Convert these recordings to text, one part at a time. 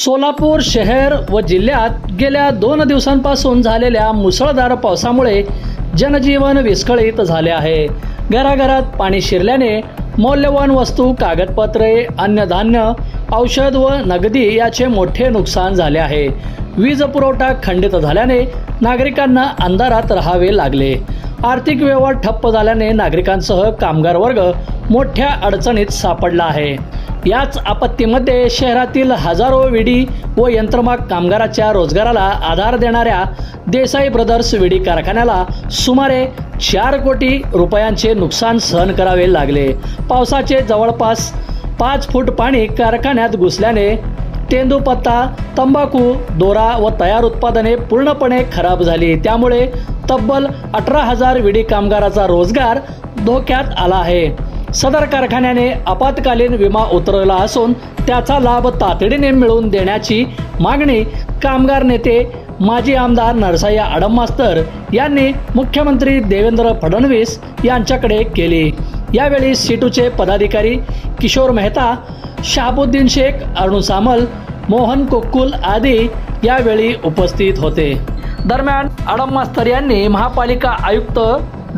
सोलापूर शहर व जिल्ह्यात गेल्या दोन दिवसांपासून झालेल्या मुसळधार पावसामुळे जनजीवन विस्कळीत झाले आहे. घराघरात पाणी शिरल्याने मौल्यवान वस्तू कागदपत्रे अन्नधान्य औषध व नगदी याचे मोठे नुकसान झाले आहे. वीज पुरवठा खंडित झाल्याने नागरिकांना अंधारात राहावे लागले. आर्थिक व्यवहार ठप्प झाल्याने नागरिकांसह कामगार वर्ग मोठ्या अडचणीत सापडला आहे. याच आपत्तीमध्ये शहरातील हजारो विडी व यंत्रमाग कामगाराच्या रोजगाराला आधार देणाऱ्या देसाई ब्रदर्स विडी कारखान्याला सुमारे चार कोटी रुपयांचे नुकसान सहन करावे लागले. पावसाचे जवळपास पाच फूट पाणी कारखान्यात घुसल्याने तेंदूपत्ता तंबाखू दोरा व तयार उत्पादने पूर्णपणे खराब झाली. त्यामुळे तब्बल अठरा हजार विडी कामगाराचा रोजगार धोक्यात आला आहे. सदर कारखान्याने आपत्कालीन विमा उतरवला असून त्याचा लाभ तातडीने मिळवून देण्याची मागणी कामगार नेते माजी आमदार नरसय्या आडममास्तर यांनी मुख्यमंत्री देवेंद्र फडणवीस यांच्याकडे केली. यावेळी सीटूचे पदाधिकारी किशोर मेहता शहाबुद्दीन शेख अरुण सामल मोहन कोक्कुल आदी यावेळी उपस्थित होते. दरम्यान आडम मास्तर यांनी महापालिका आयुक्त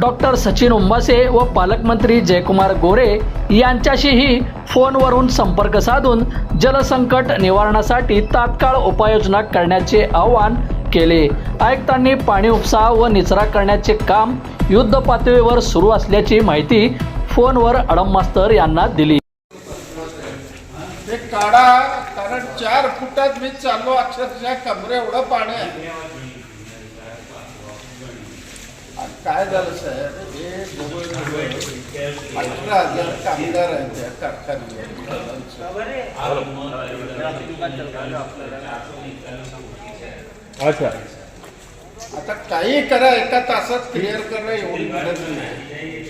डॉक्टर सचिन उंबासे व पालकमंत्री जयकुमार गोरे यांच्याशीही फोनवरून संपर्क साधून जलसंकट निवारणासाठी तात्काळ उपाययोजना करण्याचे आवाहन केले. आयुक्तांनी पाणी उपसा व निचरा करण्याचे काम युद्ध पातळीवर सुरू असल्याची माहिती फोनवर अडम मास्तर यांना दिली. काढा कारण चार फुटात मी चाललो अक्षरशः कमरे एवढं पाणी आहे. काय झालं साहेब? हे जवळजवळ अठरा हजार कामगार आहेत त्या कारखान्यावर अच्छा. आता काही करा एका तासात क्लिअर करणं एवढी मदत नाही.